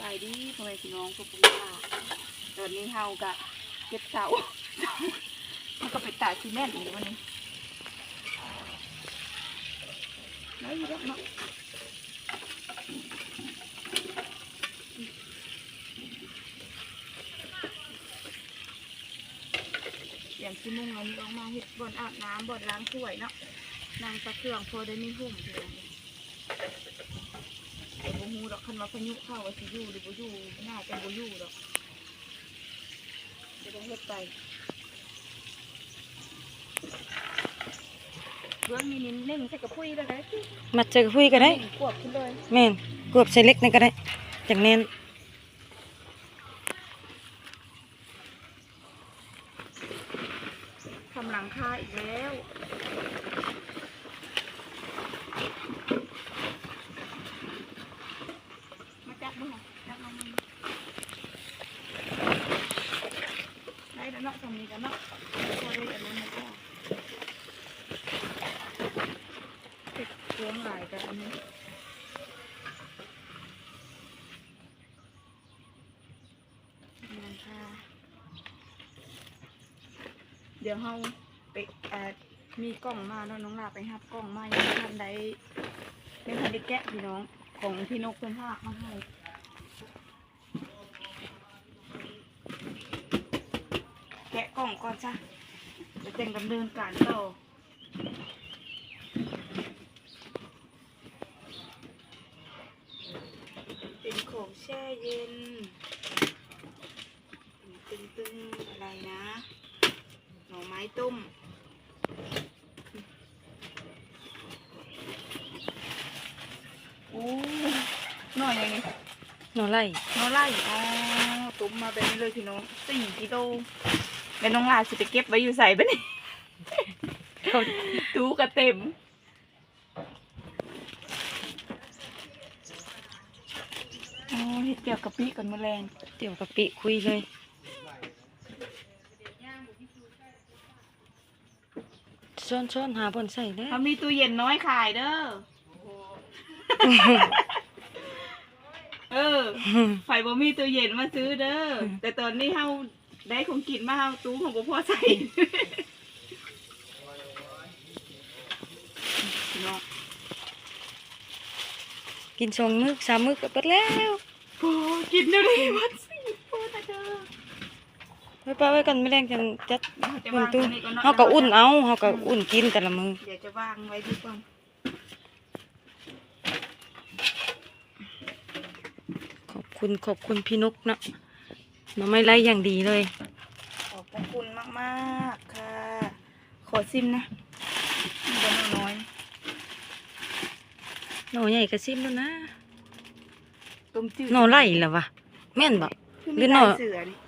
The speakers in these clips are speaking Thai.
บายดีพ่อแม่พี่น้องทุกคนค่ะตอนนี้เฮากะเก็บเสาเฮาก็ไปตาซีเมนต์อีกวันนี้แล้วอยู่แล้วเนาะอย่างที่มุ่งเอานี้ออกมาเฮ็ดบ่อนอาบน้ำบ่อนล้างถ้วยเนาะนางตะเครื่องพอได้มีหุ่มเพียงแต่บ่ฮู้ดอก คันว่าพายุเข้าว่าสิอยู่หรือบ่อยู่น่าจะบ่อยู่ดอกจะต้องเฮ็ดไปเบื้องนี้นิดนึงใส่กระพุ้ยแล้วได้มาเจอคุยกันได้ กวบขึ้นเลยแม่นกวบใส่เล็กนั่นก็ได้จังแน่น ทำหลังคาอีกแล้วมาจับมือจับมามือได้แล้วเนาะตรงนี้กันเนาะพอได้อันนี้แล้วก็ติดเครื่องหลายกันอันนี้ หลังคาเดี๋ยวเฮาไปเอ่อมีกล้องมาแล้วน้องลาไปรับกล้องมายังบ่ทันได้ยังทันได้แกะพี่น้องของพี่นกเพิ่นพากมาให้แกะกล้องก่อนจ้ะจะแต่งดำเนินการต่อเป็นของแช่เย็น ตึงตึงๆอะไรนะ หน่อไม้ต้ม โอ้หน่อยยังไงหนอไล่หน่อไล่อ๋อตุ้มมาแบบนี้เลยพี่น้องสี่กิโลแล้วน้องลาสิไปเก็บไว้อยู่ใส่ปะเนี่ยเขาตูกระเต็มอ๋อเห็ดเกี่ยวกับปีก่อนแมลงเดี๋ยวกะปิคุยเลย ซ้อนซ้อนหาบนใส่ได้อเขามีตู้เย็นน้อยขายเด้อเออไฟบ่มีตู้เย็นมาซื้อเด้อแต่ตอนนี้เฮาได้ของกินมาเฮาตู้ของบ่พอใส่พี่น้องกินสองมื้อสามมื้อก็เปิดแล้วโอ้กินเดี๋ยวนี้วัดสิโอ้ตาเด้อ ไว้ป้าไว้กันไม่แรงจังจัดเดี๋ยวจะบนวางตู้อันนี้ก่อนเนาะเฮาก็อุ่นเอาเฮาก็อุ่นกินแต่ละมื้อเดี๋ยวจะวางไว้ดีก่อนขอบคุณขอบคุณพี่นกนะหน่อไม้ไล่อย่างดีเลย ขอบพระคุณมากๆค่ะ ขอซิมนะนี่ก็น้อยหน่อใหญ่กระซิมแล้วนะๆต้มจืดหน่อไล่ล่ะวะแม่นบ่คือหรืมีอหน่อลายเสือนี่ฮะ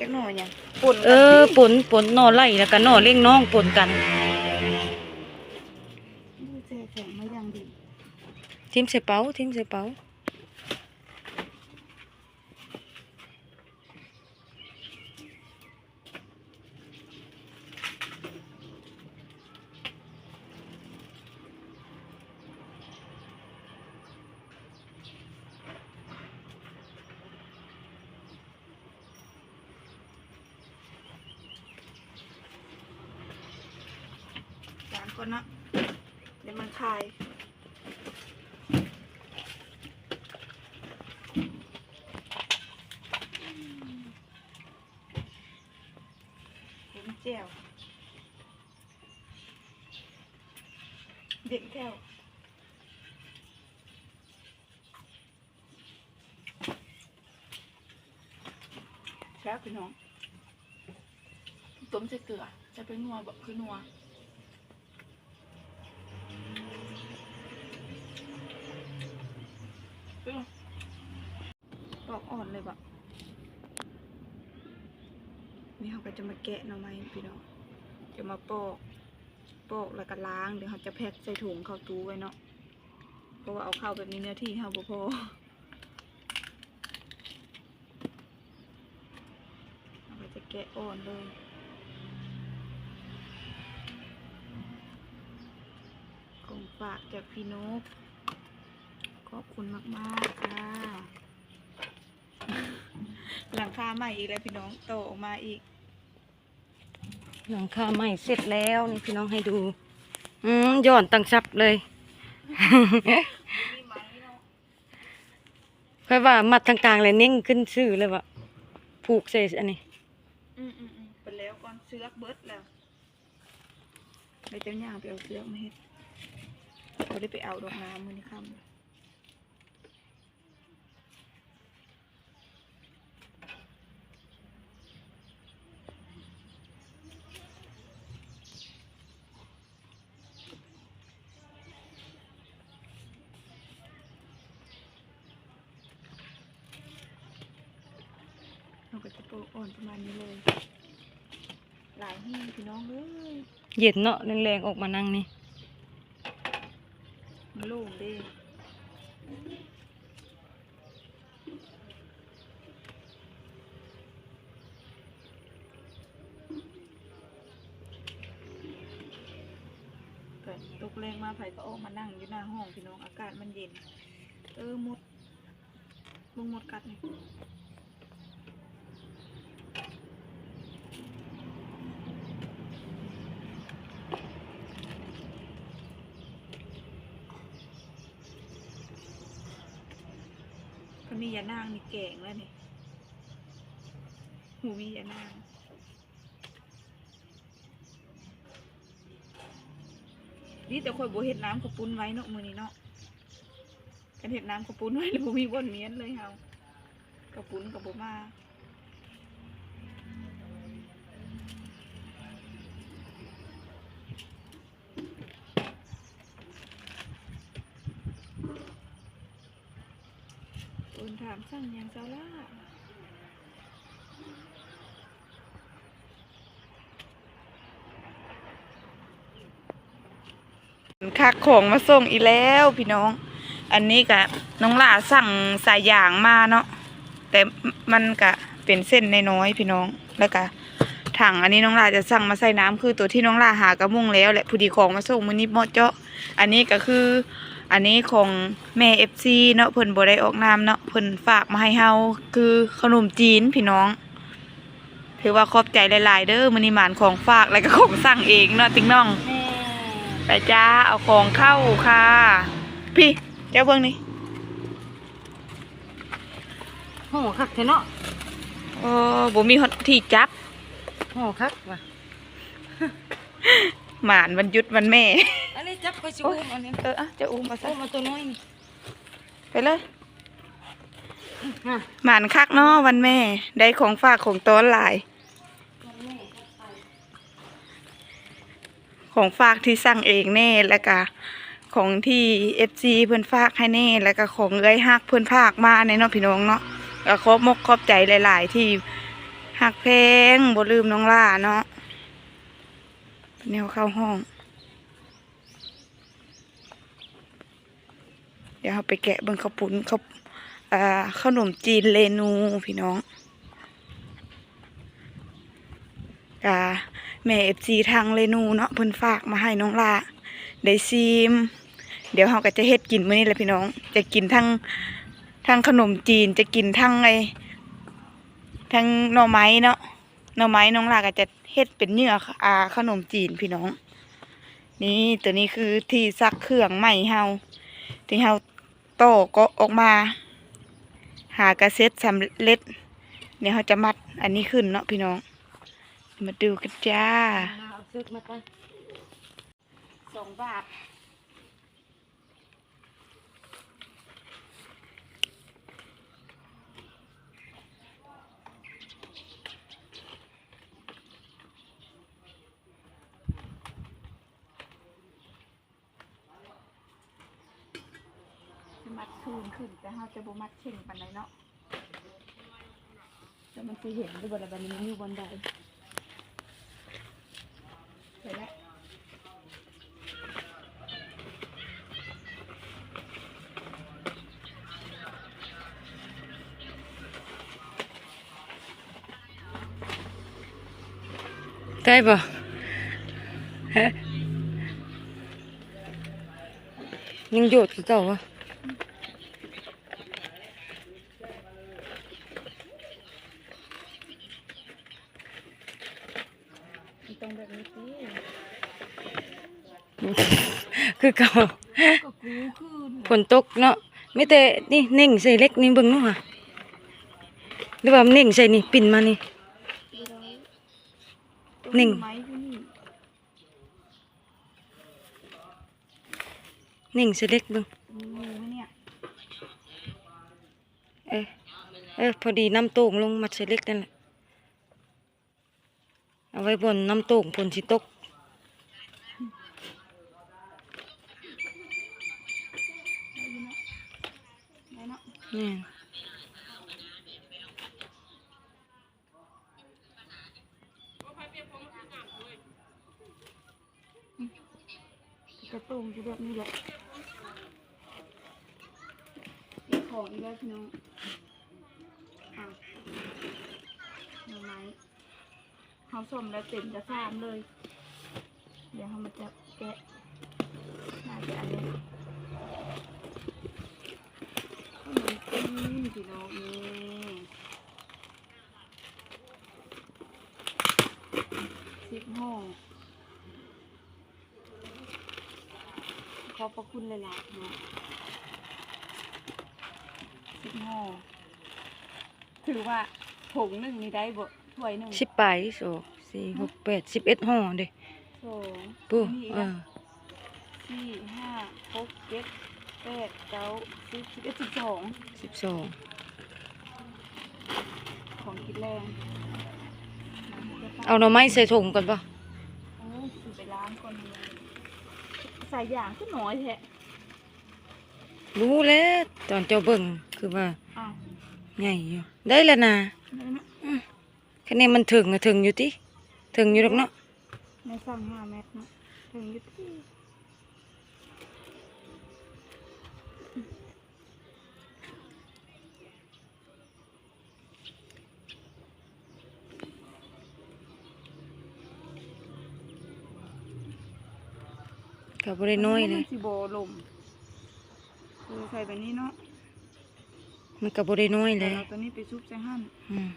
จักหน่อยังป่นเออปนปนหน่อไล่แล้วก็หน่อเลี้ยงน้องปนกันดูแช่แข็งมาอย่างดีทิมใส่เป๋าทิมใส่เป๋า จาน ก่อนนะ เดี๋ยวมันคาย เห็นแจ่วเด็กแก้วแซ่บพี่น้องต้มใส่เกลือจะเป็นนัวแบบคือนัว ปอกอ่อนเลยบะนี่เขาก็ จะมาแกะหน่อไม้พี่น้องจะมาปอกปอกแล้วก็ล้างเดี๋ยวเขาจะแพ็คใส่ถุงเข้าตู้ไว้เนาะเพราะว่าเอาเข้าแบบนี้เนื้อที่เขาบ่พอเราจะแกะอ่อนเลยของฝากจากพี่นกขอบคุณมากๆค่ะหลังคาใหม่อีกแล้วพี่น้องโตออกมาอีก หลังคาใหม่เสร็จแล้วนี่พี่น้องให้ดู อืมย้อนตังซับเลยค่อยว่ามัดทางกลางเลยเน่งขึ้นชื่อเลยว่าผูกเสอันนี้อืมอืมอืมเป็นแล้วก่อนเสือกเบิร์ดแล้วไปเจ้าย่างไปเอาเสือกมาเฮ็ดเราได้ไปเอาดอกน้ำมือนี้ค่ำ เราก็จะโปะอ่อนประมาณนี้เลย หลายที่พี่น้องเอ้ยเย็นเนาะแรงๆออกมานั่งนี่มันโล่งเด้เกิดตกแรงมาไผ่ก็ออกมานั่งอยู่หน้าห้องพี่น้องอากาศมันเย็น เออหมดมึงหมดกัดนี่ มียานางนี่แกงแล้วนี่หูมียานางนี่แต่คอยโบเห็ดน้ำกระปุ้นไว้เนาะมือนี้เนาะกันเห็ดน้ำกระปุ้นไว้แล้วบ่มีบนเมียนเลยเฮากระปุ้นกับบ่มาเอินถามสั่งยังเจ้าล่าคักของมาส่งอีแล้วพี่น้อง อันนี้กะน้องล่าสั่งสายยางมาเนาะแต่มันกะเป็นเส้นน้อยๆพี่น้องแล้วก็ถังอันนี้น้องล่าจะสั่งมาใส่น้ำคือตัวที่น้องล่าหากระมุงแล้วแหละพอดีของมาส่งมือนี้เหมาะเจาะอันนี้ก็คือ อันนี้ของแม่เอฟซีเนาะเพิ่นบ่ได้ออกนามเนาะเพิ่นฝากมาให้เฮาคือขนมจีนพี่น้อง ถือว่าขอบใจหลาย ๆ เด้อมื้อนี้หมานของฝากแล้วก็ของสั่งเองเนาะติ๊งน้อง ไปจ้าเอาของเข้าค่ะ พี่เจ้าเบิ่งนี่ห่อคักเถอะเนาะโอ้บ่มีฮอดที่จับห่อคักว่ะหมานวันหยุดวันแม่อันนี้ จับไปชูโอ้ยอันนี้เอออะจะอุ้มมาซะโอ้มาตัวน้อยนี่ไปเลยอะหมานคักเนาะวันแม่ ได้ของฝากของต้อนหลาย ของฝากที่สั่งเองแน่แล้วก็ของที่เอฟซีเพื่อนฝากให้แน่ แล้วก็ของเอ้ยฮักเพื่อนฝากมาในเนาะพี่น้องเนาะก็ขอบมกขอบใจหลาย ๆ ที่หักเพลงบ่ลืมน้องล่าเนาะแนวเข้าห้อง ดี๋ยวเราไปแกะเบิ่งข้าวปุ้นข้าวขนมจีนเรนูพี่น้องกาแม่เอฟซีทางเรนูเนาะเพิ่นฝากมาให้น้องลาได้ซีม เดี๋ยวเราก็จะเฮ็ดกินมื้อนี้แหละพี่น้อง จะกินทั้งทั้งขนมจีนจะกินทั้งไอทั้งหน่อไม้เนาะหน่อไม้น้องลาก็จะเฮ็ดเป็นเนื้ออ่าขนมจีนพี่น้อง นี่ตัวนี้คือที่ซักเครื่องใหม่เฮาที่เฮา โตก็ออกมา หากระเซ็ตสำเร็จเนี่ยเขาจะมัดอันนี้ขึ้นเนาะพี่น้อง มาดูกันจ้า เอาซึกมาไปสองบาท จะมัดคืน ขึ้น แต่เขาจะบ่มัดเข่งปันไหนเนาะแต่มันสิเห็นด้วยบนบันนี้มันอยู่บนใดเห็นแล้วได้ป่ะฮะยังโยดคือเก่าวะ คือเก่าก็กูคืนฝนตกเนาะไม่แต่นี่เน่งใส่เล็กนี่เบิ่งเนาะค่ะหรือว่าเน่งใส่นี่ปิ่นมานี่หนึ่งไม้ที่นี่เน่งใส่เล็กเบิ่งมีงูไหมเนี่ยเออเออพอดีน้ำโต่งลงมาใส่เล็กนั่นแหละเอาไว้บนน้ำโต่งฝนสิตก ได้เนี่กระตุ้งจะแบบนี้แหละมีของอีกแล้วพี่น้องอะหน่อไม้เขาส้มแล้วเต็มกระซามเลย เดี๋ยวเขามาจะแกะน่าจะอันนี้ขนม จีนพี่น้องนี่สิบห่อขอบพระคุณเลยล่ะเนาะสิบห่อถือว่าผงหนึ่งนี่ได้บ่ถ้วยหนึ่งสิบปลายโซสี่หกแปดสิบเอ็ดห่อเด้สองปูนี่อีกเออะอสี่ห้าหกเจ็ด แปดเก้าสิบสิบเอ็ดสิบสองสิบสองของคิดแรงเอาหน่อไม้ใส่ถุงก่อนป่ะเออสิไปล้างก่อนเลยใส่อย่างก็น้อยแท้รู้แล้วตอนเจ้าเบิ่งคือว่าอ้าวใหญ่อยู่ได้แล้วนะนี่นะคะแนนมันถึงอะถึงอยู่ติถึงอยู่หรอกเนาะในสั่งห้าเม็ดนะถึงอยุ ก็บ่ได้น้อยเลยสิโบลมเออใส่แบบนี้เนาะมันก็บ่ได้น้อยเลแต่ยเราตัวนี้ไปซุปใส่หั่นอืม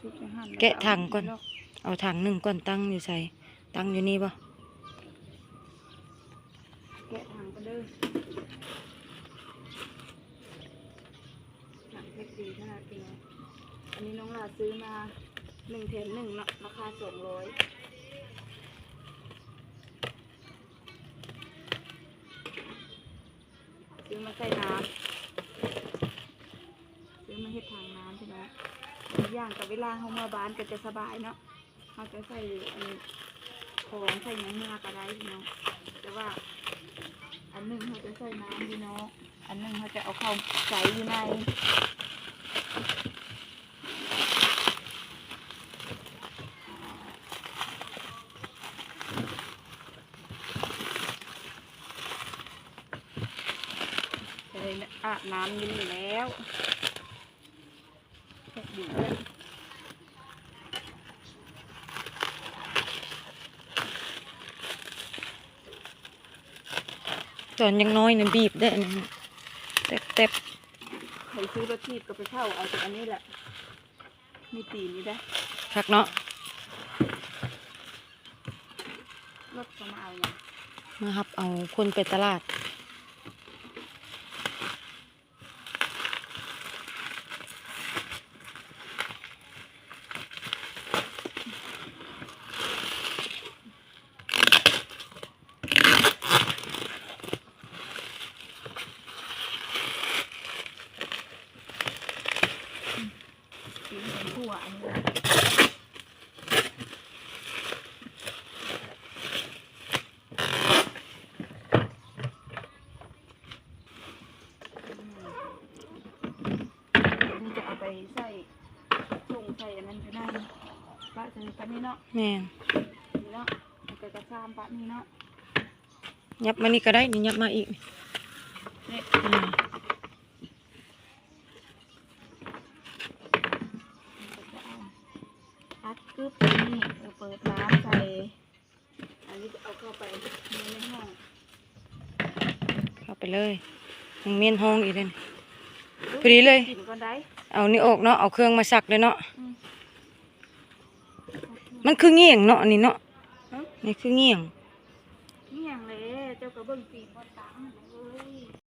ซุปใส่หั่นล้วแกะถังก่อนเาเอาถังหนึ่งก่อนตั้งอยู่ใส่ ตั้งอยู่นี่ป่ะแกะถังก็เด้อถังเพชรดีขนาดนี้อันนี้น้องลาซื้อมาหนึ่งแถมหนึ่งเนาะราคาสองร้อย ซื้อมาใส่น้ำซื้อมาเฮ็ดทางน้ำใช่ไหมอีกอย่างกับเวลาเขามาบ้านก็จะสบายเนาะเขาจะใส่อันนี้ของใส่เนื้อก็ไรพี่น้องแต่ว่า อันหนึ่งเขาจะใส่น้ำพี่น้องอันหนึ่งเขาจะเอาเข้าใส่อยู่ในจะได้ อาบน้ำอยินอยู่แล้วเฮ็ดดีเลยตอนยังน้อยเนี่ยบีบได้อันนั้นแตบแตบใครซื้อรถทีบก็ไปเข้าเอาจากอันนี้แหละมีตีนนี่ได้คักเนาะรถก็มาเอาอย่างมาฮับเอาคนไปตลาด ตีนเป็นทั่วอันนี้นี่จะเอาไปใส่ส่งใส่อันนั้นก็ได้ปะใส่ปะนี่เนาะแม่นนี่เนาะเอาไปกระซามปะนี่เนาะยับมานี่ก็ได้นี่ยับมาอีก นี่ อืม ก็จะเอา อัดกึบนี่เราเปิดน้ำใส่ อันนี้จะเอาเข้าไปในห้อง เข้าไปเลยยังเมียนห้องอีกเลยนี่พอดีเลย กินก่อนได้เอานี่ออกเนาะ เอาเครื่องมาสักเลยเนาะ อืมมันคือเงี้ยงเนาะอันนี้เนาะฮะนนี่คือเงี่ยง